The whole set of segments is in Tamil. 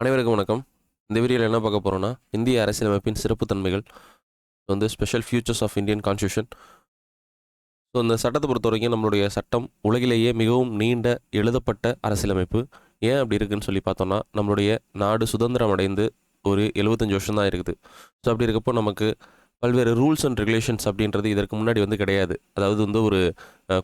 அனைவருக்கும் வணக்கம். இந்த வீடியோவில் என்ன பார்க்க போகிறோம்னா இந்திய அரசியலமைப்பின் சிறப்புத்தன்மைகள் வந்து special features of Indian constitution so இந்த சட்டத்தை பொறுத்த வரைக்கும் நம்மளுடைய சட்டம் உலகிலேயே மிகவும் நீண்ட எழுதப்பட்ட அரசியலமைப்பு ஏன் அப்படி இருக்குன்னு சொல்லி பார்த்தோம்னா நம்மளுடைய நாடு சுதந்திரம் அடைந்து ஒரு எழுபத்தஞ்சி வருஷம் தான் இருக்குது. ஸோ அப்படி இருக்கப்போ நமக்கு பல்வேறு ரூல்ஸ் அண்ட் ரெகுலேஷன்ஸ் அப்படின்றது இதற்கு முன்னாடி வந்து கிடையாது. அதாவது வந்து ஒரு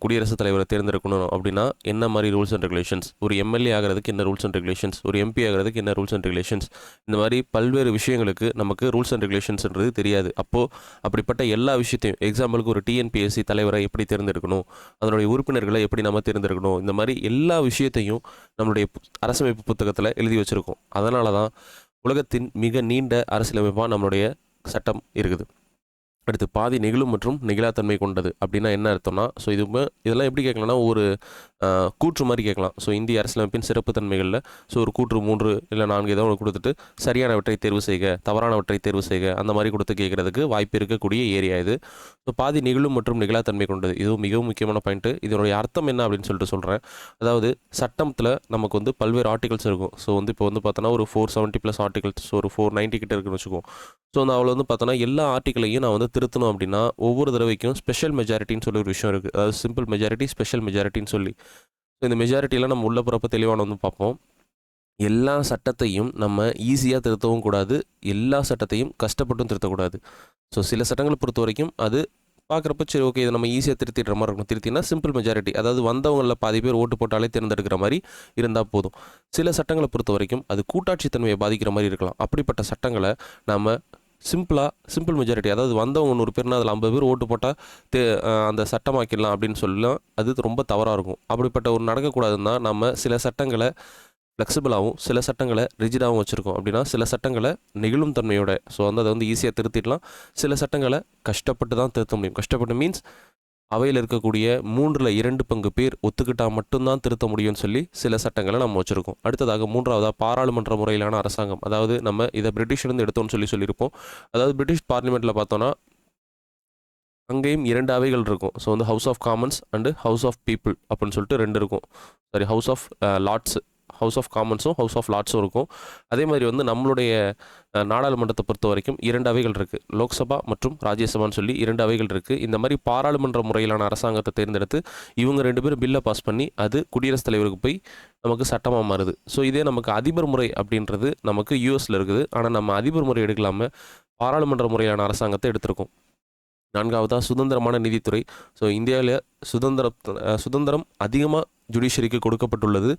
குடியரசுத் தலைவரை தேர்ந்தெடுக்கணும் அப்படின்னா என்ன மாதிரி ரூல்ஸ் அண்ட் ரெகுலேஷன்ஸ்? ஒரு எம்எல்ஏ ஆகிறதுக்கு என்ன ரூல்ஸ் அண்ட் ரெகுலேஷன்ஸ்? ஒரு எம்பி ஆகிறதுக்கு என்ன ரூல்ஸ் அண்ட் ரெகுலேஷன்ஸ்? இந்த மாதிரி பல்வேறு விஷயங்களுக்கு நமக்கு ரூல்ஸ் அண்ட் ரெகுலேஷன்ஸ்ன்றது தெரியாது. அப்போது அப்படிப்பட்ட எல்லா விஷயத்தையும் எக்ஸாம்பிளுக்கு ஒரு டிஎன்பிஎஸ்சி தலைவரை எப்படி தேர்ந்தெடுக்கணும்? அதனுடைய உறுப்பினர்களை எப்படி நம்ம தேர்ந்தெடுக்கணும்? இந்த மாதிரி எல்லா விஷயத்தையும் நம்மளுடைய அரசமைப்பு புத்தகத்தில் எழுதி வச்சுருக்கோம். அதனால தான் உலகத்தின் மிக நீண்ட அரசியலமைப்பாக நம்மளுடைய சட்டம் இருக்குது. அடுத்து பாதி நெகிழும் மற்றும் நெகிழாத்தன்மை கொண்டது அப்படின்னா என்ன அர்த்தம்னா ஸோ இது இதெல்லாம் எப்படி கேட்கலன்னா ஒரு கூற்று மாதிரி கேட்கலாம். ஸோ இந்திய அரசியலமைப்பின் சிறப்பு தன்மைகளில் ஸோ ஒரு கூற்று மூன்று இல்லை நான்கு ஏதோ ஒன்று கொடுத்துட்டு சரியானவற்றை தேர்வு செய்க தவறானவற்றை தேர்வு செய்க அந்த மாதிரி கொடுத்து கேட்குறதுக்கு வாய்ப்பு இருக்கக்கூடிய ஏரியா இது. ஸோ பாதி நிகழும் மற்றும் நிகழாத்தன்மை கொண்டது. இதுவும் மிகவும் முக்கியமான பாயிண்ட்டு இதனுடைய அர்த்தம் என்ன அப்படின்னு சொல்லிட்டு சொல்கிறேன் அதாவது சட்டத்தில் நமக்கு வந்து பல்வேறு ஆர்டிகல்ஸ் இருக்கும். ஸோ வந்து இப்போ வந்து பார்த்தோன்னா ஒரு ஃபோர் செவன்ட்டி ப்ளஸ் ஆர்டிகல்ஸ் ஒரு ஃபோர் நைன்ட்டி கிட்ட இருக்குன்னு வச்சுக்கோம் ஸோ நான் அவளை வந்து பார்த்தோன்னா எல்லா ஆர்டிக்கலையும் நான் வந்து திருத்தணும் அப்படின்னா ஒவ்வொரு தடவைக்கும் ஸ்பெஷல் மெஜாரிட்டின்னு சொல்லி ஒரு விஷயம் இருக்குது அதாவது சிம்பிள் மெஜாரிட்டி ஸ்பெஷல் மெஜாரிட்டின்னு சொல்லி. ஸோ இந்த மெஜாரிட்டியில் நம்ம உள்ள போகிறப்ப தெளிவான வந்து பார்ப்போம். எல்லா சட்டத்தையும் நம்ம ஈஸியாக திருத்தவும் கூடாது. எல்லா சட்டத்தையும் கஷ்டப்பட்டும் திருத்தக்கூடாது. ஸோ சில சட்டங்களை பொறுத்த வரைக்கும் அது பார்க்குறப்ப சரி ஓகே இதை நம்ம ஈஸியாக திருத்திடுற மாதிரி இருக்கும் திருத்தினா சிம்பிள் மெஜாரிட்டி அதாவது வந்தவங்களில் பாதி பேர் ஓட்டு போட்டாலே தேர்ந்தெடுக்கிற மாதிரி இருந்தால் போதும். சில சட்டங்களை பொறுத்த வரைக்கும் அது கூட்டாட்சி தன்மையை பாதிக்கிற மாதிரி இருக்கலாம். அப்படிப்பட்ட சட்டங்களை நம்ம சிம்பிளாக சிம்பிள் மெஜாரிட்டி அதாவது வந்தவங்க நூறு பேர்னா அதில் ஐம்பது பேர் ஓட்டு போட்டால் தே அந்த சட்டமாக்கிடலாம் அப்படின்னு சொல்லலாம் அது ரொம்ப தவறாக இருக்கும். அப்படிப்பட்ட ஒரு நடக்கக்கூடாதுன்னா நம்ம சில சட்டங்களை ஃப்ளெக்சிபிளாகவும் சில சட்டங்களை ரிஜிடாகவும் வச்சுருக்கோம். அப்படின்னா சில சட்டங்களை நெகிழும் தன்மையோட ஸோ வந்து அதை வந்து ஈஸியாக திருத்திடலாம். சில சட்டங்களை கஷ்டப்பட்டு தான் திருத்த முடியும். கஷ்டப்பட்டு மீன்ஸ் அவையில் இருக்கக்கூடிய மூன்றில் இரண்டு பங்கு பேர் ஒத்துக்கிட்டால் மட்டும்தான் திருத்த முடியும்னு சொல்லி சில சட்டங்களை நம்ம வச்சுருக்கோம். அடுத்ததாக மூன்றாவதாக பாராளுமன்ற முறையிலான அரசாங்கம். அதாவது நம்ம இதை பிரிட்டிஷ்லேருந்து எடுத்தோம்னு சொல்லி சொல்லியிருப்போம். அதாவது பிரிட்டிஷ் பார்லிமெண்ட்டில் பார்த்தோன்னா அங்கேயும் இரண்டு அவைகள் இருக்கும். ஸோ வந்து House of Commons and House of People அப்படின்னு சொல்லிட்டு ரெண்டு இருக்கும். Sorry House of Lords House of காமன்ஸும் House of லார்ட்ஸும் இருக்கும். அதே மாதிரி வந்து நம்மளுடைய நாடாளுமன்றத்தை பொறுத்த வரைக்கும் இரண்டு அவைகள் இருக்குது லோக்சபா மற்றும் ராஜ்யசபான்னு சொல்லி இரண்டு அவைகள் இருக்குது இந்த மாதிரி பாராளுமன்ற முறையிலான அரசாங்கத்தை தேர்ந்தெடுத்து இவங்க ரெண்டு பேரும் பில்லை பாஸ் பண்ணி அது குடியரசுத் தலைவருக்கு போய் நமக்கு சட்டமாக மாறுது. ஸோ இதே நமக்கு அதிபர் முறை அப்படின்றது நமக்கு யூஎஸில் இருக்குது. ஆனால் நம்ம அதிபர் முறை எடுக்கலாமல் பாராளுமன்ற முறையிலான அரசாங்கத்தை எடுத்திருக்கோம். நான்காவதாக சுதந்திரமான நீதித்துறை. ஸோ இந்தியாவில் சுதந்திர சுதந்திரம் அதிகமாக ஜுடிஷியரிக்கு கொடுக்கப்பட்டுள்ளது.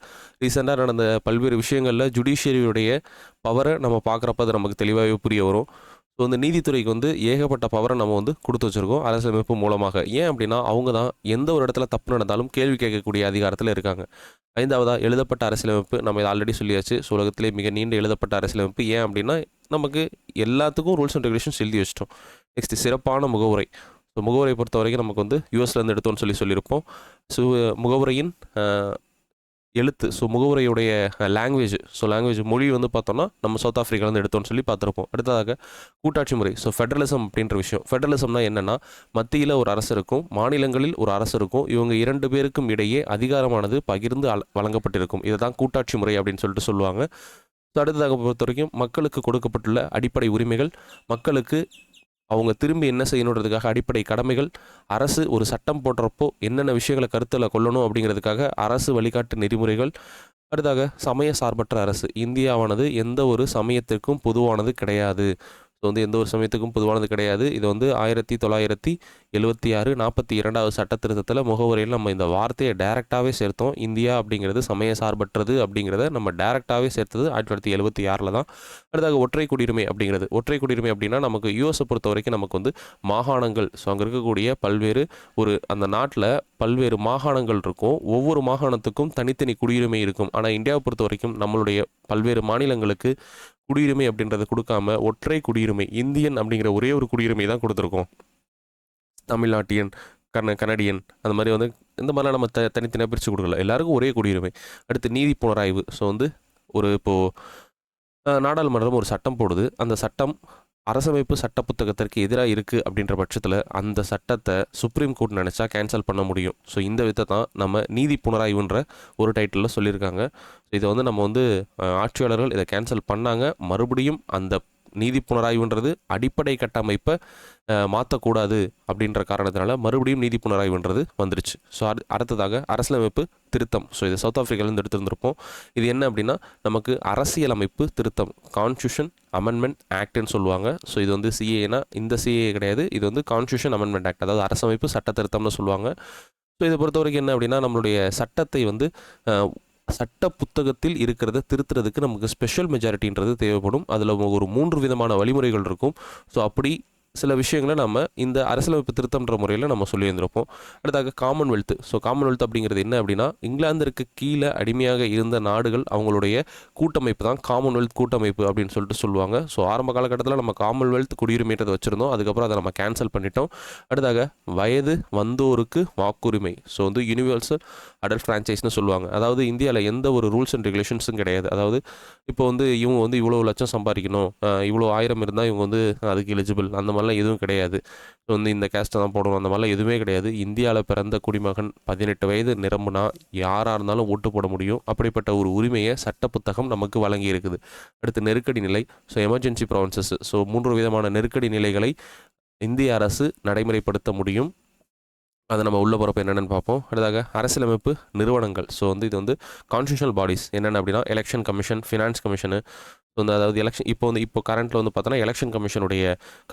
ரீசெண்டாக நடந்த பல்வேறு விஷயங்களில் ஜுடிஷியரியுடைய பவரை நம்ம பார்க்குறப்ப அது நமக்கு தெளிவாகவே புரிய வரும். ஸோ இந்த நீதித்துறைக்கு வந்து ஏகப்பட்ட பவரை நம்ம வந்து கொடுத்து வச்சுருக்கோம். அரசியலமைப்பு மூலமாக. ஏன் அப்படின்னா அவங்க தான் எந்த ஒரு இடத்துல தப்பு நடந்தாலும் கேள்வி கேட்கக்கூடிய அதிகாரத்தில் இருக்காங்க. ஐந்தாவதாக எழுதப்பட்ட அரசியலமைப்பு நம்ம இதை ஆல்ரெடி சொல்லியாச்சு. ஸோ உலகத்திலே மிக நீண்ட எழுதப்பட்ட அரசியலமைப்பு. ஏன் அப்படின்னா நமக்கு எல்லாத்துக்கும் ரூல்ஸ் அண்ட் ரெகுலேஷன்ஸ் எழுதி வச்சிட்டோம். நெக்ஸ்ட் சிறப்பான முகவுரை. ஸோ முகவுரை பொறுத்த வரைக்கும் நமக்கு வந்து யூஎஸ்லேருந்து எடுத்தோம்னு சொல்லி சொல்லியிருப்போம். ஸோ முகவுரையின் எழுத்து ஸோ முகவுரையுடைய லாங்குவேஜ் ஸோ லாங்குவேஜ் மொழி வந்து பார்த்தோம்னா நம்ம சவுத் ஆஃப்ரிக்காலேருந்து எடுத்தோம்னு சொல்லி பார்த்துருப்போம். அடுத்ததாக கூட்டாட்சி முறை ஸோ ஃபெடரலிசம் அப்படின்ற விஷயம். ஃபெடரலிசம்னா என்னென்னா மத்தியில் ஒரு அரசு இருக்கும் மாநிலங்களில் ஒரு அரசு இருக்கும் இவங்க இரண்டு பேருக்கும் இடையே அதிகாரமானது பகிர்ந்து அள- வழங்கப்பட்டிருக்கும். இதை தான் கூட்டாட்சி முறை அப்படின்னு சொல்லிட்டு சொல்லுவாங்க. ஸோ அடுத்ததாக பொறுத்த வரைக்கும் மக்களுக்கு கொடுக்கப்பட்டுள்ள அடிப்படை உரிமைகள் மக்களுக்கு அவங்க திரும்பி என்ன செய்யணுன்றதுக்காக அடிப்படை கடமைகள் அரசு ஒரு சட்டம் போடுறப்போ என்னென்ன விஷயங்களை கருத்தில் கொள்ளணும் அப்படிங்கிறதுக்காக அரசு வழிகாட்டு நெறிமுறைகள் அடுத்தாக சமய சார்பற்ற அரசு. இந்தியாவானது எந்த ஒரு சமயத்திற்கும் பொதுவானது கிடையாது. இது வந்து எந்த ஒரு சமயத்துக்கும் பொதுவானது கிடையாது. இது வந்து ஆயிரத்தி தொள்ளாயிரத்தி எழுபத்தி ஆறு நாற்பத்தி இரண்டாவது சட்ட திருத்தத்தில் முகவரியில் நம்ம இந்த வார்த்தையை டைரெக்டாகவே சேர்த்தோம். இந்தியா அப்படிங்கிறது சமய சார்பற்றது அப்படிங்கிறத நம்ம டைரெக்டாகவே சேர்த்தது ஆயிரத்தி தொள்ளாயிரத்தி எழுபத்தி ஆறில் தான். அடுத்தாக ஒற்றை குடியுரிமை அப்படிங்கிறது. ஒற்றை குடியுரிமை அப்படின்னா நமக்கு யூஎஸை பொறுத்த வரைக்கும் நமக்கு வந்து மாகாணங்கள் ஸோ அங்கே இருக்கக்கூடிய பல்வேறு ஒரு அந்த நாட்டில் பல்வேறு மாகாணங்கள் இருக்கும். ஒவ்வொரு மாகாணத்துக்கும் தனித்தனி குடியுரிமை இருக்கும். ஆனால் இந்தியாவை பொறுத்த வரைக்கும் நம்மளுடைய பல்வேறு மாநிலங்களுக்கு குடியுரிமை அப்படின்றத கொடுக்காம ஒற்றை குடியுரிமை இந்தியன் அப்படிங்கிற ஒரே ஒரு குடியுரிமை தான் கொடுத்துருக்கோம். தமிழ்நாட்டியன் கன கனடியன் அந்த மாதிரி வந்து இந்த மாதிரிலாம் நம்ம த தனித்தனியாக பிரித்து கொடுக்கல. எல்லாருக்கும் ஒரே குடியுரிமை. அடுத்து நீதி புனராய்வு ஸோ வந்து ஒரு இப்போது நாடாளுமன்றம் ஒரு சட்டம் போடுது. அந்த சட்டம் அரசமைப்பு சட்ட புத்தகத்திற்கு எதிராக இருக்குது அப்படின்ற பட்சத்தில் அந்த சட்டத்தை சுப்ரீம் கோர்ட் நினச்சா கேன்சல் பண்ண முடியும். ஸோ இந்த விதத்தை தான் நம்ம நீதி புனராய்வுன்ற ஒரு டைட்டிலில் சொல்லியிருக்காங்க. இதை வந்து நம்ம வந்து ஆட்சியாளர்கள் இதை கேன்சல் பண்ணாங்க. மறுபடியும் அந்த நீதி புனராய்வுன்றது அடிப்படை கட்டமைப்பை மாற்றக்கூடாது அப்படின்ற காரணத்தினால மறுபடியும் நீதி புனராய்வுன்றது வந்துருச்சு. ஸோ அடுத்ததாக அரசியலமைப்பு திருத்தம். ஸோ இது சவுத் ஆஃப்ரிக்காலேருந்து எடுத்திருந்திருப்போம். இது என்ன அப்படின்னா நமக்கு அரசியலமைப்பு திருத்தம் கான்ஸ்டியூஷன் அமெண்ட்மெண்ட் ஆக்ட்னு சொல்லுவாங்க. ஸோ இது வந்து சிஏனா இந்த சிஏ கிடையாது. இது வந்து கான்ஸ்டியூஷன் அமெண்ட்மெண்ட் ஆக்ட் அதாவது அரசமைப்பு சட்ட திருத்தம்னு சொல்லுவாங்க. ஸோ இதை பொறுத்த வரைக்கும் என்ன அப்படின்னா நம்மளுடைய சட்டத்தை வந்து சட்ட புத்தகத்தில் இருக்கிறத திருத்துறதுக்கு நமக்கு ஸ்பெஷல் மெஜாரிட்டின்றது தேவைப்படும். அதில் ஒரு மூன்று விதமான வழிமுறைகள் இருக்கும். ஸோ அப்படி சில விஷயங்களை நம்ம இந்த அரசியலமைப்பு திருத்தம்ன்ற முறையில் நம்ம சொல்லியிருந்திருப்போம். அடுத்தாக காமன்வெல்த் ஸோ காமன்வெல்த் அப்படிங்கிறது என்ன அப்படின்னா இங்கிலாந்திற்கு கீழே அடிமையாக இருந்த நாடுகள் அவங்களுடைய கூட்டமைப்பு தான் காமன்வெல்த் கூட்டமைப்பு அப்படின்னு சொல்லிட்டு சொல்லுவாங்க. ஸோ ஆரம்ப காலகட்டத்தில் நம்ம காமன்வெல்த் குடியுரிமைன்றதை வச்சுருந்தோம். அதுக்கப்புறம் அதை நம்ம கேன்சல் பண்ணிட்டோம். அடுத்தாக வயது வந்தோருக்கு வாக்குரிமை. ஸோ வந்து யூனிவர்சல் அடல்ட் ஃப்ரான்ச்சைஸ்னு சொல்லுவாங்க. அதாவது இந்தியாவில் எந்த ஒரு ரூல்ஸ் அண்ட் ரெகுலேஷன்ஸும் கிடையாது. அதாவது இப்போ வந்து இவங்க வந்து இவ்வளோ லட்சம் சம்பாதிக்கணும். இவ்வளோ ஆயிரம் இருந்தால் இவங்க வந்து அதுக்கு எலிஜிபிள் அந்த மாதிரி மாதிரிலாம் எதுவும் கிடையாது. ஸோ வந்து இந்த கேஸ்ட்டை தான் போடணும் அந்த மாதிரிலாம் எதுவுமே கிடையாது. இந்தியாவில் பிறந்த குடிமகன் பதினெட்டு வயது நிரம்புனா யாராக இருந்தாலும் ஓட்டு போட முடியும். அப்படிப்பட்ட ஒரு உரிமையை சட்ட புத்தகம் நமக்கு வழங்கி இருக்குது. அடுத்து நெருக்கடி நிலை. ஸோ எமர்ஜென்சி ப்ரொவன்சஸ் ஸோ மூன்று விதமான நெருக்கடி நிலைகளை இந்திய அரசு நடைமுறைப்படுத்த முடியும். அதை நம்ம உள்ள போகிறப்ப என்னென்னு பார்ப்போம். அடுத்ததாக அரசியலமைப்பு நிறுவனங்கள். ஸோ வந்து இது வந்து கான்ஸ்டியூஷனல் பாடிஸ் என்னென்ன அப்படின்னா எலெக்ஷன் கமிஷன் ஃபினான்ஸ் கமிஷனு வந்து அதாவது எலெக்ஷன் இப்போ வந்து இப்போ கரண்ட்டில் வந்து பார்த்தோன்னா எலெக்ஷன் கமிஷனுடைய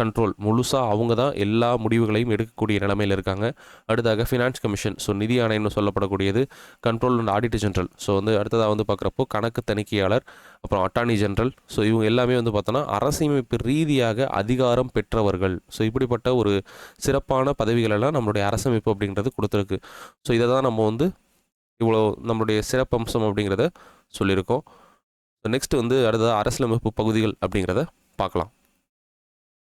கண்ட்ரோல் முழுசாக அவங்க தான் எல்லா முடிவுகளையும் எடுக்கக்கூடிய நிலைமையில் இருக்காங்க. அடுத்தாக ஃபினான்ஸ் கமிஷன் ஸோ நிதி ஆணையம்னு சொல்லப்படக்கூடியது control and auditor general so வந்து அடுத்ததாக வந்து பார்க்குறப்போ கணக்கு தணிக்கையாளர் அப்புறம் அட்டார்னி ஜென்ரல் ஸோ இவங்க எல்லாமே வந்து பார்த்தோன்னா அரசியமைப்பு ரீதியாக அதிகாரம் பெற்றவர்கள். ஸோ இப்படிப்பட்ட ஒரு சிறப்பான பதவிகளெல்லாம் நம்மளுடைய அரசமைப்பு அப்படிங்கிறது கொடுத்துருக்கு. ஸோ இதை தான் நம்ம வந்து இவ்வளோ நம்மளுடைய சிறப்பம்சம் அப்படிங்கிறத சொல்லியிருக்கோம். நெக்ஸ்ட் வந்து அடுத்ததாக அரசியலமைப்பு பகுதிகள் அப்படிங்கிறத பார்க்கலாம்.